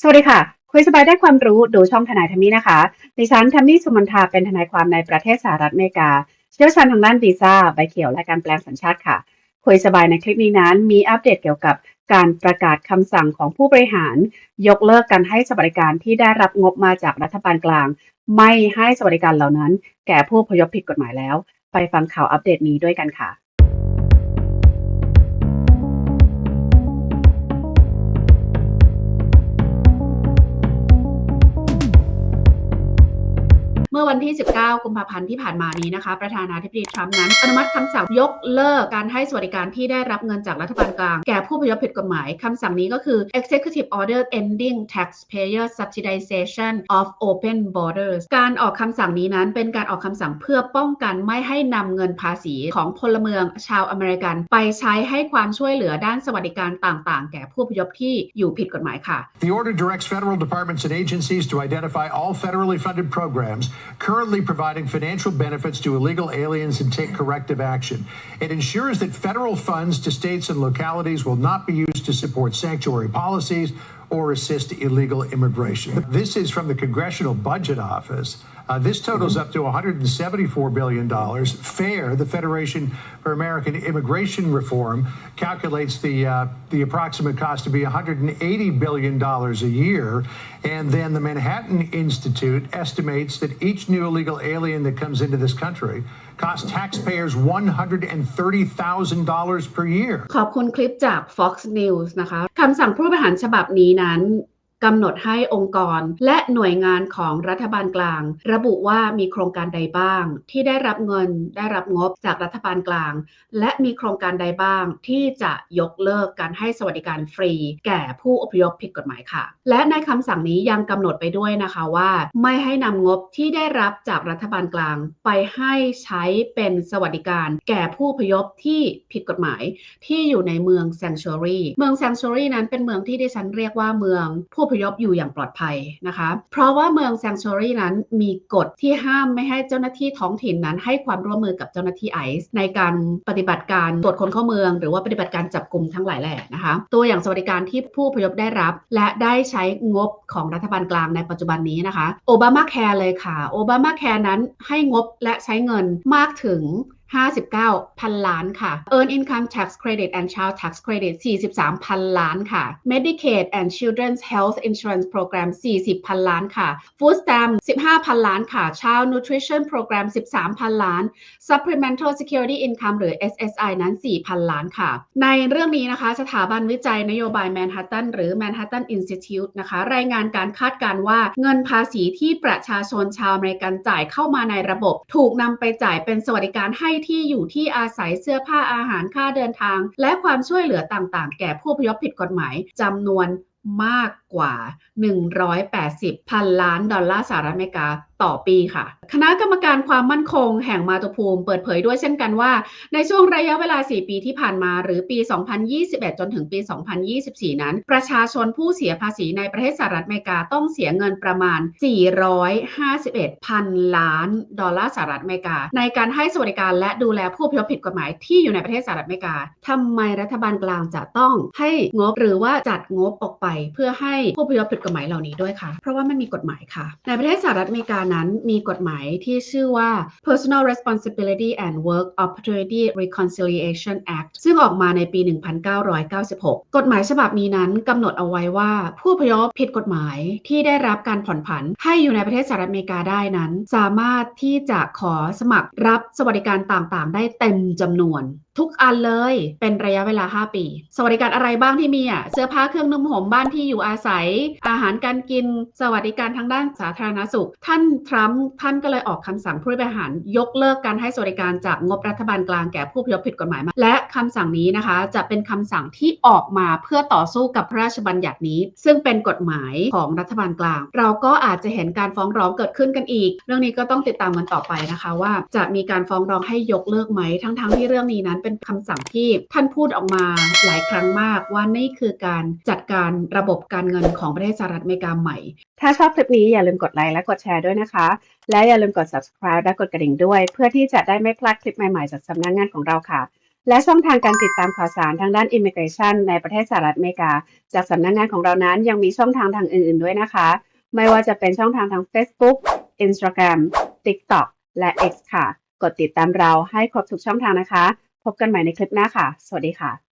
สวัสดีค่ะ คุยสบายได้ความรู้ดูช่องทนายทามี่นะคะ ดิฉันทามี่สุมนทาเป็นทนายความในประเทศสหรัฐอเมริกา เชี่ยวชาญทางด้านวีซ่าใบเขียวและการแปลงสัญชาติค่ะ คุยสบายในคลิปนี้นั้น มีอัปเดตเกี่ยวกับการประกาศคำสั่งของผู้บริหาร ยกเลิกการให้สวัสดิการที่ได้รับงบมาจากรัฐบาลกลาง ไม่ให้สวัสดิการเหล่านั้น แก่ผู้พยพผิดกฎหมายแล้ว ไปฟังข่าวอัปเดตนี้ด้วยกันค่ะ มื่อวันที่ 19 กุมภาพันธ์ที่ผ่านมานี้นะคะ ประธานาธิบดีทรัมป์นั้นอนุมัติคำสั่งยกเลิกการให้สวัสดิการที่ได้รับเงินจากรัฐบาลกลาง แก่ผู้พยพผิดกฎหมายคำสั่งนี้ก็คือ Executive Order Ending Taxpayer Subsidization of Open Borders การออกคำสั่งนี้นั้นเป็นการออกคำสั่งเพื่อป้องกันไม่ให้นำเงินภาษีของพลเมืองชาวอเมริกัน ไปใช้ให้ความช่วยเหลือด้านสวัสดิการต่างๆ แก่ผู้พยพที่อยู่ผิดกฎหมายค่ะ The order directs federal departments and agencies to identify all federally funded programs currently providing financial benefits to illegal aliens and take corrective action. It ensures that federal funds to states and localities will not be used to support sanctuary policies or assist illegal immigration. This is from the Congressional Budget Office. Uh, this totals up to $174 billion. FAIR, the Federation for American Immigration Reform, calculates the uh, the approximate cost to be $180 billion a year. And then the Manhattan Institute estimates that each new illegal alien that comes into this country costs taxpayers $130,000 per year. ขอบคุณคลิปจาก Fox News นะคะคำสั่งผู้บริหารฉบับนี้นั้น กำหนดให้องค์กรและหน่วยงานของรัฐบาลกลาง ระบุว่ามีโครงการใดบ้าง ที่ได้รับเงินได้รับงบจากรัฐบาลกลาง และมีโครงการใดบ้าง ที่จะยกเลิกการให้สวัสดิการฟรี แก่ผู้อพยพผิดกฎหมายค่ะ และในคำสั่งนี้ยังกำหนดไปด้วยนะคะว่า ไม่ให้นำงบที่ได้รับจากรัฐบาลกลาง ไปให้ใช้เป็นสวัสดิการ แก่ผู้อพยพที่ผิดกฎหมาย ที่อยู่ในเมือง Sanctuary เมือง Sanctuary นั้นเป็นเมืองที่ดิฉันเรียกว่าเมืองผู้พยพอยู่อย่างปลอดภัยนะคะ เพราะว่าเมือง Sanctuary นั้นมีกฎที่ห้ามไม่ให้เจ้าหน้าที่ท้องถิ่นนั้น ให้ความร่วมมือกับเจ้าหน้าที่ไอซ์ในการปฏิบัติการตรวจคนเข้าเมือง หรือว่าปฏิบัติการจับกลุ่มทั้งหลายแหล่นะคะ ตัวอย่างสวัสดิการที่ผู้พยพได้รับ และได้ใช้งบของรัฐบาลกลางในปัจจุบันนี้นะคะโอบามาแคร์เลยค่ะโอบามาแคร์นั้นให้งบและใช้เงินมากถึง 59 พันล้านค่ะ Earn Income Tax Credit and Child Tax Credit 43 พันล้านค่ะ Medicaid and Children's Health Insurance Program 40 พันล้านค่ะ Food Stamp 15 พันล้านค่ะ Child Nutrition Program 13 พันล้าน Supplemental Security Income หรือ SSI นั้น 4 พันล้านค่ะ ในเรื่องนี้นะคะ สถาบันวิจัยนโยบายแมนฮัตตันหรือ Manhattan Institute นะคะ รายงานการคาดการณ์ว่าเงินภาษีที่ประชาชนชาวอเมริกันจ่ายเข้ามาในระบบ ถูกนำไปจ่ายเป็นสวัสดิการให้ที่อยู่ที่อาศัยเสื้อผ้าอาหารค่าเดินทาง และความช่วยเหลือต่างๆ แก่ผู้พยพผิดกฎหมายจำนวนมากกว่า 180พันล้านดอลลาร์สหรัฐอเมริกา ต่อปีค่ะ คณะกรรมการความมั่นคงแห่งมาตุภูมิเปิดเผยด้วยเช่นกันว่า ในช่วงระยะเวลา 4 ปีที่ผ่านมา หรือปี 2021 จนถึงปี 2024 นั้น ประชาชนผู้เสียภาษีในประเทศสหรัฐอเมริกาต้องเสียเงินประมาณ 451พันล้านดอลลาร์สหรัฐอเมริกา ในการให้สวัสดิการและดูแลผู้พยพผิดกฎหมายที่อยู่ในประเทศสหรัฐอเมริกาทำไมรัฐบาลกลางจะต้องให้งบหรือว่าจัดงบออกไป เพื่อให้ผู้พยพผิดกฎหมายเหล่านี้ด้วยคะเพราะว่ามันมีกฎหมายค่ะ ในประเทศสหรัฐอเมริกานั้นมีกฎหมายที่ชื่อว่า Personal Responsibility and Work Opportunity Reconciliation Act ซึ่งออกมาในปี 1996 กฎหมายฉบับนี้นั้นกำหนดเอาไว้ว่า ผู้พยพผิดกฎหมายที่ได้รับการผ่อนผัน ให้อยู่ในประเทศสหรัฐอเมริกาได้นั้น สามารถที่จะขอสมัครรับสวัสดิการต่างๆ ได้เต็มจำนวน ทุกอันเลยเป็นระยะเวลา 5 ปี สวัสดิการอะไรบ้างที่มีอะเสื้อผ้าเครื่องนุ่มห่มบ้านที่อยู่อาศัย อาหารการกิน สวัสดิการทางด้านสาธารณสุข ท่านทรัมป์ท่านก็เลยออกคำสั่งผู้บริหารยกเลิกการให้สวัสดิการจากงบรัฐบาลกลางแก่ผู้พยพผิดกฎหมายมา และคำสั่งนี้นะคะ จะเป็นคำสั่งที่ออกมาเพื่อต่อสู้กับพระราชบัญญัตินี้ ซึ่งเป็นกฎหมายของรัฐบาลกลาง เราก็อาจจะเห็นการฟ้องร้องเกิดขึ้นกันอีก เรื่องนี้ก็ต้องติดตามกันต่อไปนะคะ ว่าจะมีการฟ้องร้องให้ยกเลิกไหมทั้งๆที่เรื่องนี้นั้นเ็นคำสั่งที่ท่านพูดออกมาหลายครั้งมากว่านี่คือการจัดการระบบการเงินของประเทศสหรัฐอเมริกาใหม่ ถ้าชอบคลิปนี้อย่าลืมกดไลค์และกดแชร์ด้วยนะคะ และอย่าลืมกด subscribe และกดกระดิ่งด้วย เพื่อที่จะได้ไม่พลาดคลิปใหม่ๆจากสำนักงงานของเราค่ะ และช่องทางการติดตามข่าวสารทางด้าน Immigration ในประเทศสหรัฐอเมริกา จากสำนักงงานของเรานั้นยังมีช่องทางทางอื่น ๆด้วยนะคะ ไม่ว่าจะเป็นช่องทางทาง Facebook Instagram TikTok และ X ค่ะ กดติดตามเราให้ครบทุกช่องทางนะคะ พบกันใหม่ในคลิปหน้าค่ะ สวัสดีค่ะ